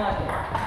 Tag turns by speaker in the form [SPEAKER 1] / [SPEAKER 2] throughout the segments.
[SPEAKER 1] Thank you.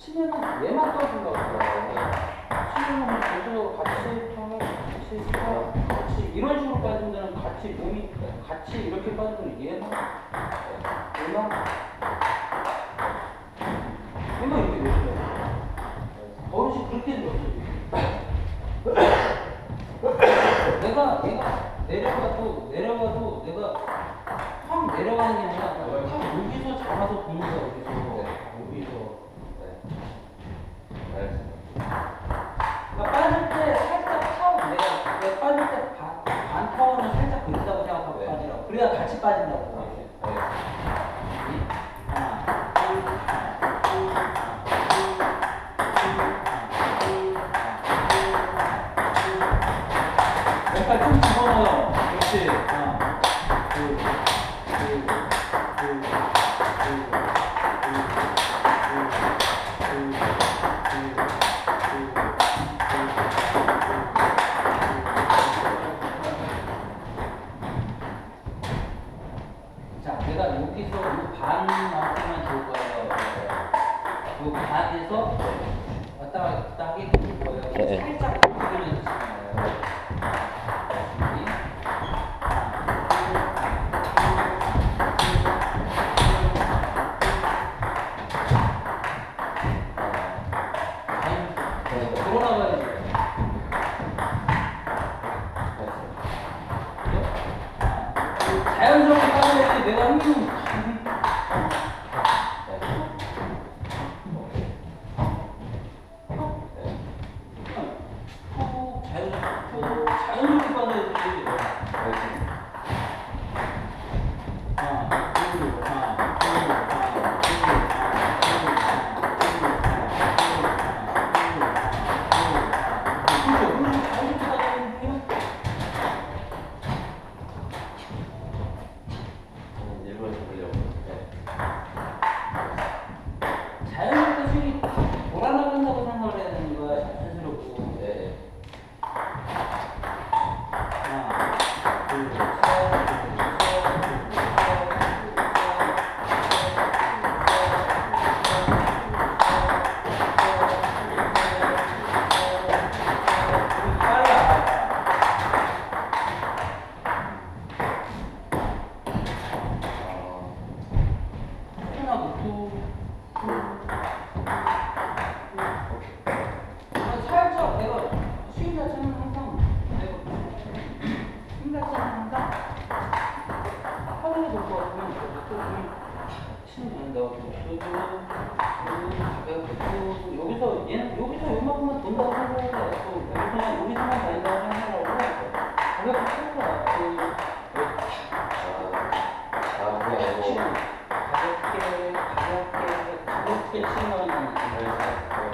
[SPEAKER 1] 10년은 얘만 떠준다고 그래요. 10년은 전체적으로 같이 통해 같이 통해 같이 이런 식으로 빠진 데는 같이 몸이 같이 이렇게 빠진 데는 얘는 얘만 얘만 이렇게 놓쳐요. 버릇이 그렇게 놓쳐요. 내가 내가 내려가도 내려가도 내가 확 내려가는 게 아니라 확 여기서 잡아서 보는 거야. பாருங்க Neden bilmiyorum.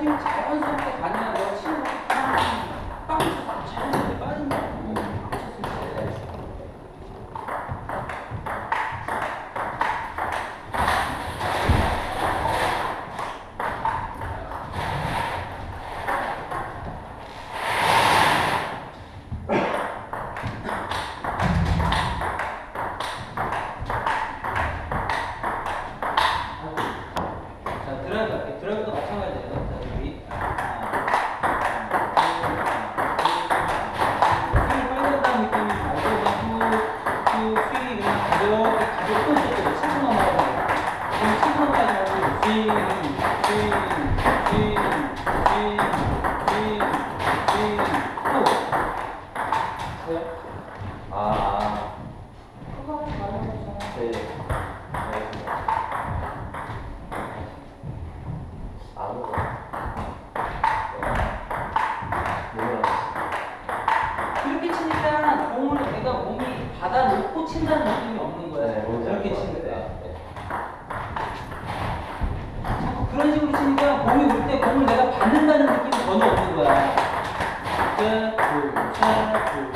[SPEAKER 1] 힘 자연스럽게 받는 거 친구 드라이브, 드라이브도 마찬가지. 친다는 느낌이 없는 거야.
[SPEAKER 2] 네,
[SPEAKER 1] 이렇게
[SPEAKER 2] 치는 거야.
[SPEAKER 1] 자꾸 그런 식으로 치니까 공이 올 때 공을 내가 받는다는 느낌이 전혀 없는 거야. 자, 둘, 자, 둘.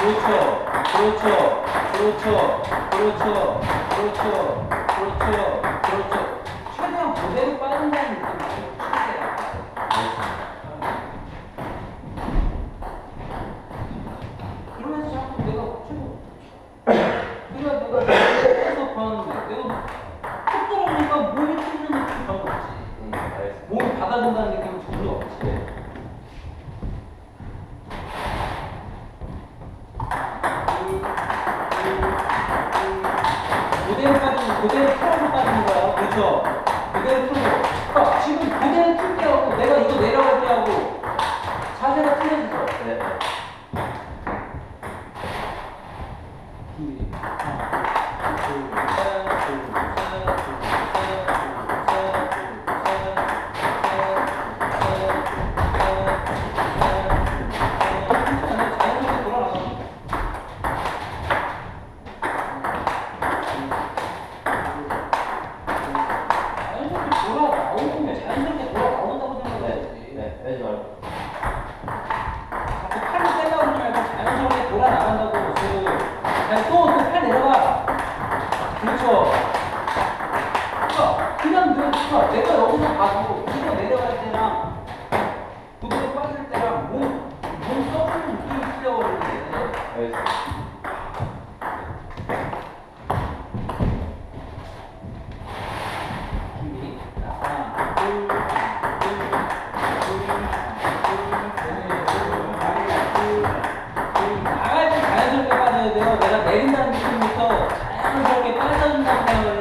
[SPEAKER 1] 그렇죠. 그렇죠. 그렇죠. 그렇죠. 그렇죠. 그렇죠. 내가 내린다는 느낌부터 자연스럽게 빠져준다는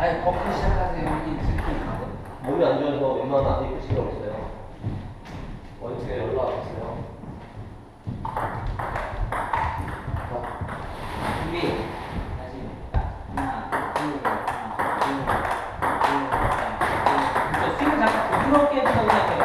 [SPEAKER 2] 아니
[SPEAKER 1] 걷기 시작하세요 여기 이 새끼
[SPEAKER 2] 몸이 안 좋아서 웬만하면 안 입고 필요 없어요 원칙에 올라왔어요
[SPEAKER 1] 준비 다시 하나 둘셋 스윙 잠깐 부드럽게 해주고 그냥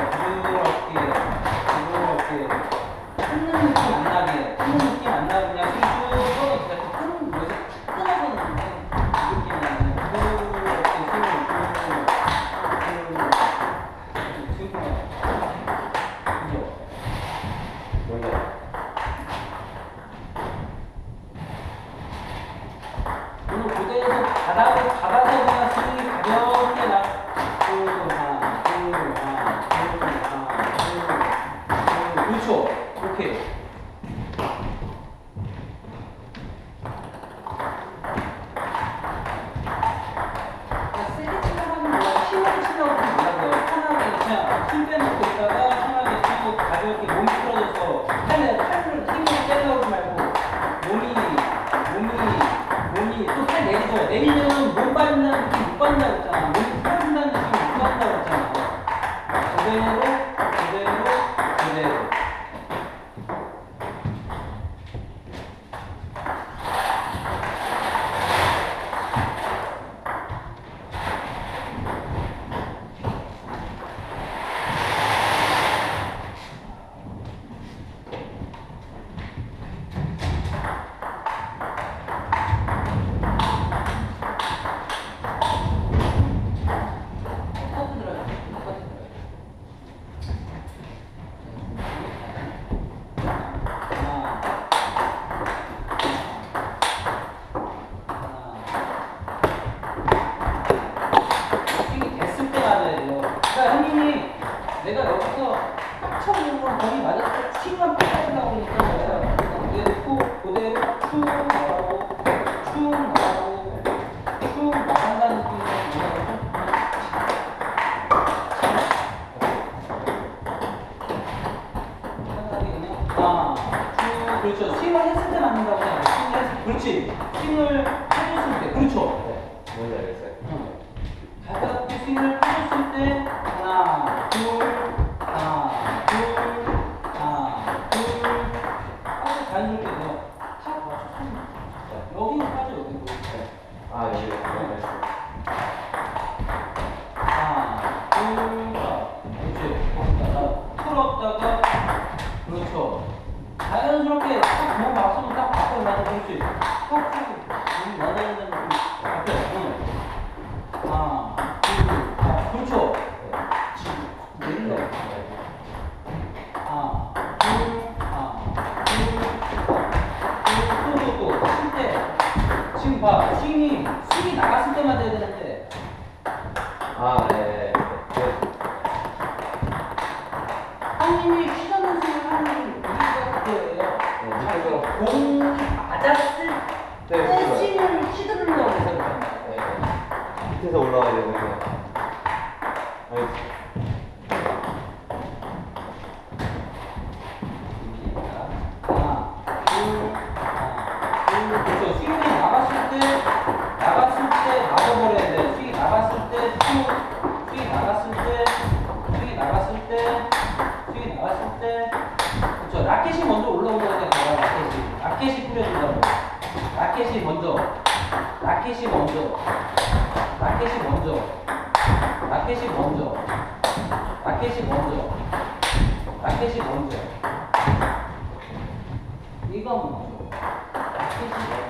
[SPEAKER 1] Thank you. 아, 예, 예. 아 네, 여기 하나, 둘, 셋. 어, 그렇지. 풀었다가, 그렇죠. 자연스럽게 딱 그냥 맞으면 딱 바꿔 나가볼 수 있어.
[SPEAKER 2] 아, 네.
[SPEAKER 1] 라켓이 먼저 올라온다고 했잖아요. 라켓이. 라켓이 꾸며준다고. 라켓이 먼저. 라켓이 먼저. 라켓이 먼저. 라켓이 먼저. 라켓이 먼저. 라켓이 먼저. 이거 먼저. 라켓이 먼저.